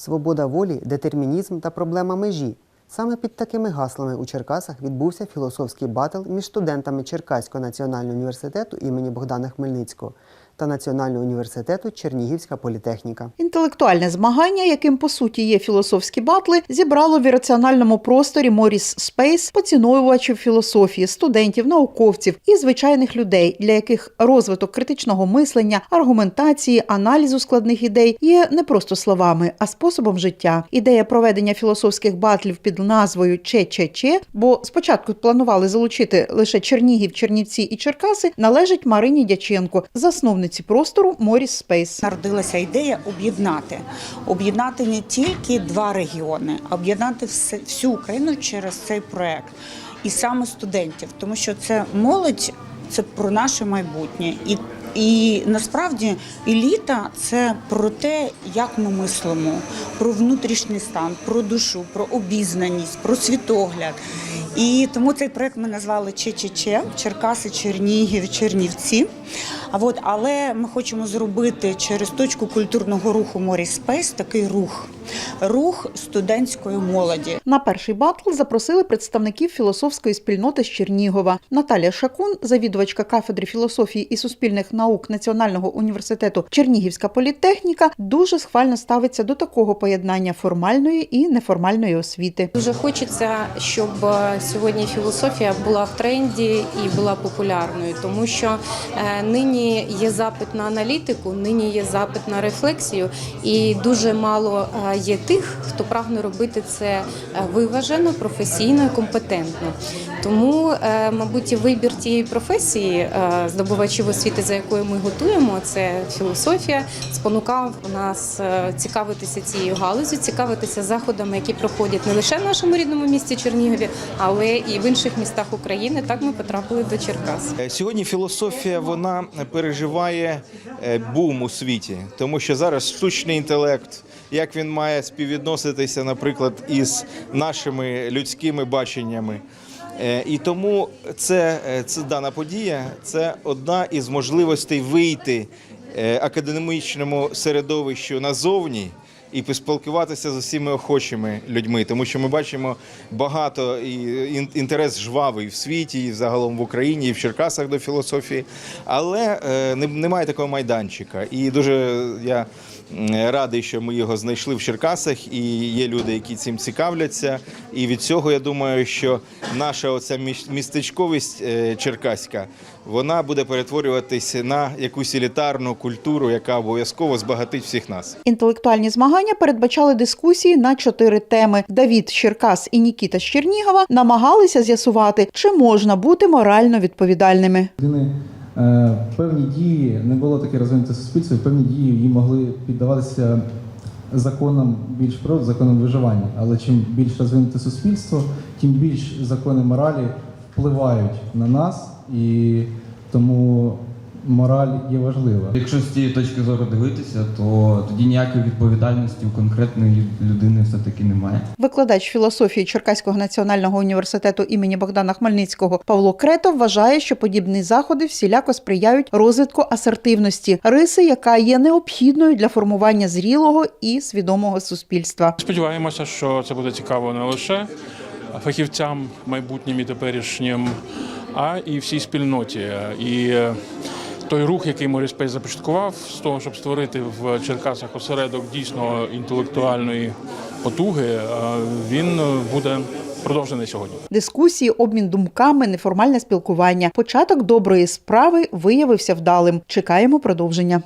Свобода волі, детермінізм та проблема межі. Саме під такими гаслами у Черкасах відбувся філософський батл між студентами Черкаського національного університету імені Богдана Хмельницького та Національного університету Чернігівська політехніка. Інтелектуальне змагання, яким по суті є філософські батли, зібрало в ірраціональному просторі Моріс Спейс поціновувачів філософії, студентів, науковців і звичайних людей, для яких розвиток критичного мислення, аргументації, аналізу складних ідей є не просто словами, а способом життя. Ідея проведення філософських батлів під назвою ЧЧЧ, бо спочатку планували залучити лише Чернігів, Чернівці і Черкаси, належить Марині Дяченко, засновниці простору Моріс Спейс. Народилася ідея об'єднати, об'єднати не тільки два регіони, а об'єднати всю Україну через цей проект. І саме студентів, тому що це молодь, це про наше майбутнє. І, і насправді еліта це про те, як ми мислимо, про внутрішній стан, про душу, про обізнаність, про світогляд. І тому цей проект ми назвали ЧЧЧ Черкаси, Чернігів, Чернівці. А от, але ми хочемо зробити через точку культурного руху Морі Спейс такий рух, рух студентської молоді. На перший батл запросили представників філософської спільноти з Чернігова. Наталія Шакун, завідувачка кафедри філософії і суспільних наук Національного університету Чернігівська політехніка, дуже схвально ставиться до такого поєднання формальної і неформальної освіти. Дуже хочеться, щоб е, сьогодні філософія була в тренді і була популярною, тому що е, нині є запит на аналітику, нині є запит на рефлексію, і дуже мало е, є тих, хто прагне робити це виважено, професійно і компетентно. Тому, мабуть, вибір тієї професії здобувачів освіти, за якою ми готуємо, це філософія, спонукав нас е, цікавитися цією галузю, цікавитися заходами, які проходять не лише в нашому рідному місті Чернігові, але і в інших містах України. Так ми потрапили до Черкас. Е, Сьогодні філософія вона переживає е, бум у світі, тому що зараз штучний інтелект, як він має співвідноситися, наприклад, із нашими людськими баченнями. Е, І тому це, е, це дана подія, це одна із можливостей вийти е, академічному середовищу назовні і поспілкуватися з усіма охочими людьми, тому що ми бачимо багато і ін- інтерес жвавий в світі, і загалом в Україні, і в Черкасах до філософії, але е, немає такого майданчика. І дуже я радий, що ми його знайшли в Черкасах, і є люди, які цим цікавляться. І від цього я думаю, що наша оця міс- містечковість е, черкаська вона буде перетворюватися на якусь елітарну культуру, яка обов'язково збагатить всіх нас. Інтелектуальні змагання передбачали дискусії на чотири теми. Давід Черкас і Нікіта з Чернігова намагалися з'ясувати, чи можна бути морально відповідальними. е, певні дії не було таке розвинуте суспільство, певні дії її могли піддаватися законам більш природи, законам виживання. Але чим більш розвинуте суспільство, тим більш закони моралі впливають на нас, і тому мораль є важлива. Якщо з цієї точки зору дивитися, то тоді ніякої відповідальності у конкретної людини все-таки немає. Викладач філософії Черкаського національного університету імені Богдана Хмельницького Павло Крето вважає, що подібні заходи всіляко сприяють розвитку асертивності, риси, яка є необхідною для формування зрілого і свідомого суспільства. Сподіваємося, що це буде цікаво не лише фахівцям майбутнім і теперішнім, а і всій спільноті. І той рух, який Моріспейс започаткував, з того, щоб створити в Черкасах осередок дійсно інтелектуальної потуги, е, він буде продовжений сьогодні. Дискусії, обмін думками, неформальне спілкування. Початок доброї справи виявився вдалим. Чекаємо продовження.